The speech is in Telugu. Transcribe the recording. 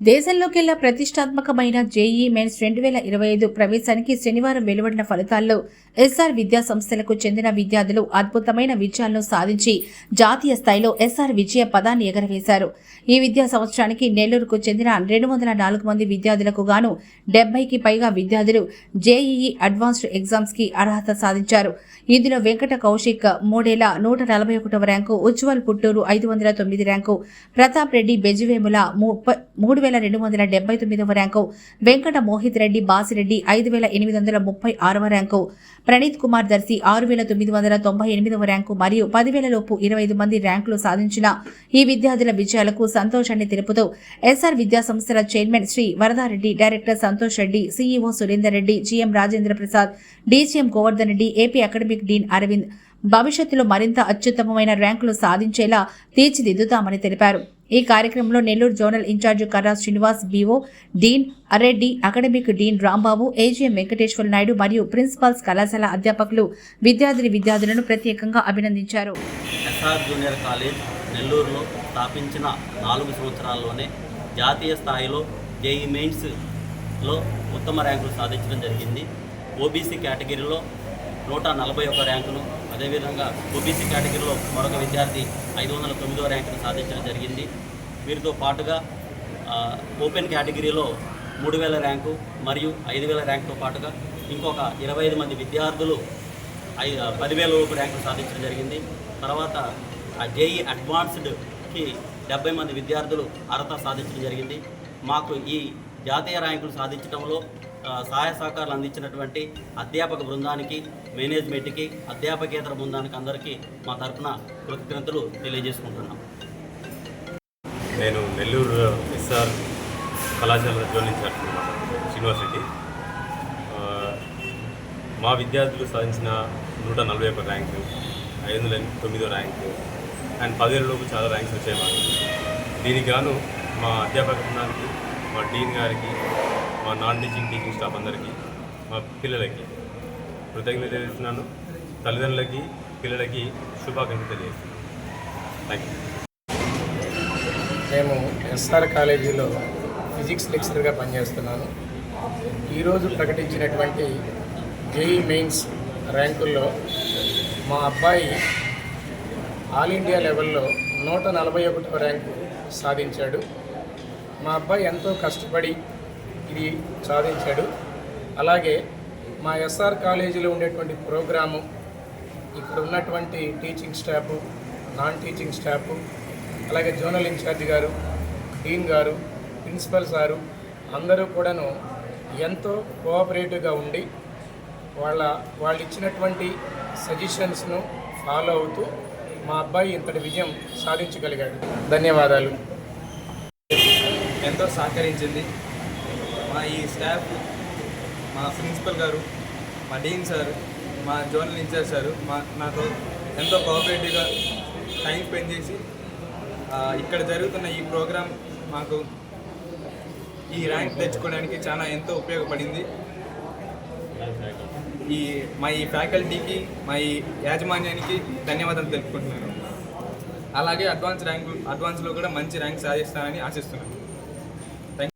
దేశంలోకెల్లా ప్రతిష్టాత్మకమైన జేఈ మెన్స్ రెండు వేల ఇరవై ఐదు ప్రవేశానికి శనివారం వెలువడిన ఫలితాల్లో ఎస్ఆర్ విద్యా సంస్థలకు చెందిన విద్యార్థులు అద్భుతమైన విజయాలను సాధించి జాతీయ స్థాయిలో ఎస్ఆర్ విజయ పదాన్ని ఎగరవేశారు. ఈ విద్యా సంవత్సరానికి నెల్లూరుకు చెందిన రెండు వందల నాలుగు మంది విద్యార్థులకు గాను డెబ్బైకి పైగా విద్యార్థులు జేఈఈ అడ్వాన్స్డ్ ఎగ్జామ్స్కి అర్హత సాధించారు. ఇందులో వెంకట కౌశిక్ మూడేళ్ళ నూట నలభై ఒకటవ ర్యాంకు ఉజ్వల్ పుట్టూరు ఐదు వందల తొమ్మిది ర్యాంకు ప్రతాప్ రెడ్డి బెజువేముల ముప్పై మూడు వేల రెండు వందల డెబ్బై తొమ్మిదవ ర్యాంకు. వెంకట మోహిత్ రెడ్డి బాసిరెడ్డి ఐదు వేల ఎనిమిది వందల ముప్పై ఆరవ ర్యాంకు. ప్రణీత్ కుమార్ దర్శి ఆరు వేల తొమ్మిది వందల తొంభై ఎనిమిదవ ర్యాంకు మరియు పదివేల లోపు ఇరవై ఐదు మంది ర్యాంకులు సాధించిన ఈ విద్యార్థుల విజయాలకు సంతోషాన్ని తెలుపుతూ ఎస్ఆర్ విద్యా సంస్థల chairman Shri Varadareddy director Santosh Reddy CEO Surender Reddy GM Rajendra Prasad DCM Govardhan Reddy AP academic dean Aravind. భవిష్యత్తులో మరింత అత్యుత్తమమైన ర్యాంకులు సాధించేలా తీర్చిదిద్దుతామని తెలిపారు. ఈ కార్యక్రమంలో Nellore zonal incharge Karra Srinivas BO dean Areddy academic dean Rambabu AGM Venkateswara Naidu మరియు ప్రిన్సిపాల్స్ కళాశాల అధ్యాపకులు విద్యార్థిని విద్యార్థులను ప్రత్యేకంగా అభినందించారు. ఎస్ఆర్ జూనియర్ కాలేజ్ నెల్లూరులో స్థాపించిన నాలుగు సంవత్సరాల్లోనే జాతీయ స్థాయిలో జేఈ మెయిన్స్లో ఉత్తమ ర్యాంకులు సాధించడం జరిగింది. ఓబీసీ కేటగిరీలో నూట నలభై ఒక్క ర్యాంకును అదేవిధంగా ఓబీసీ కేటగిరీలో మరొక విద్యార్థి ఐదు వందల తొమ్మిదో ర్యాంకును సాధించడం జరిగింది. వీరితో పాటుగా ఓపెన్ కేటగిరీలో మూడు వేల ర్యాంకు మరియు ఐదు వేల ర్యాంకుతో పాటుగా ఇంకొక ఇరవై ఐదు మంది విద్యార్థులు ఐ పదివేల లోపు ర్యాంకులు సాధించడం జరిగింది. తర్వాత ఆ జేఈ అడ్వాన్స్డ్కి డెబ్బై మంది విద్యార్థులు అర్హత సాధించడం జరిగింది. మాకు ఈ జాతీయ ర్యాంకులు సాధించడంలో సహాయ సహకారాలు అందించినటువంటి అధ్యాపక బృందానికి మేనేజ్మెంట్కి అధ్యాపకేతర బృందానికి అందరికీ మా తరఫున కృతజ్ఞతలు తెలియజేసుకుంటున్నాం. నేను నెల్లూరు ఎస్ఆర్ కళాశాల జోన్ ఇన్ఛార్జ్ మా విద్యార్థులు సాధించిన నూట నలభై ఒక్క ర్యాంకు ఐదు వందల తొమ్మిదో ర్యాంకు అండ్ పదివేలలోపు చాలా ర్యాంక్స్ వచ్చాయి మాకు దీనికి గాను మా అధ్యాపక బృందానికి మా డీన్ గారికి మా నాన్ టీచింగ్ టీచింగ్ స్టాఫ్ అందరికీ మా పిల్లలకి కృతజ్ఞత తెలియజేస్తున్నాను తల్లిదండ్రులకి పిల్లలకి శుభాకాంక్షలు తెలియజేస్తున్నాను. థ్యాంక్ మేము ఎస్ఆర్ కాలేజీలో ఫిజిక్స్ లెక్చరర్గా పనిచేస్తున్నాను. ఈరోజు ప్రకటించినటువంటి జేఈ మెయిన్స్ ర్యాంకుల్లో మా అబ్బాయి ఆల్ ఇండియా లెవెల్లో నూట నలభై ఒకటో ర్యాంకు సాధించాడు. మా అబ్బాయి ఎంతో కష్టపడి ఇది సాధించాడు. అలాగే మా ఎస్ఆర్ కాలేజీలో ఉండేటువంటి ప్రోగ్రాము ఇక్కడ ఉన్నటువంటి teaching staff non teaching staff అలాగే జోనల్ ఇన్ఛార్జ్ గారు డీన్ గారు ప్రిన్సిపల్ సారు అందరూ కూడాను ఎంతో కోఆపరేటివ్గా ఉండి వాళ్ళ వాళ్ళు ఇచ్చినటువంటి సజెషన్స్ను ఫాలో అవుతూ మా అబ్బాయి ఇంతటి విజయం సాధించగలిగాడు. ధన్యవాదాలు. ఎంతో సహకరించింది. మా ఈ స్టాఫ్ మా ప్రిన్సిపల్ గారు మా డీన్ సార్ మా జోనల్ ఇన్ఛార్జ్ సారు మా నాతో ఎంతో కోఆపరేటివ్గా టైం స్పెండ్ చేసి ఇక్కడ జరుగుతున్న ఈ ప్రోగ్రాం మాకు ఈ ర్యాంక్ తెచ్చుకోవడానికి చాలా ఎంతో ఉపయోగపడింది. ఈ మా ఈ ఫ్యాకల్టీకి మా ఈ యాజమాన్యానికి ధన్యవాదాలు తెలుపుకుంటున్నాను. అలాగే అడ్వాన్స్ ర్యాంకు అడ్వాన్స్లో కూడా మంచి ర్యాంక్ సాధిస్తానని ఆశిస్తున్నాను.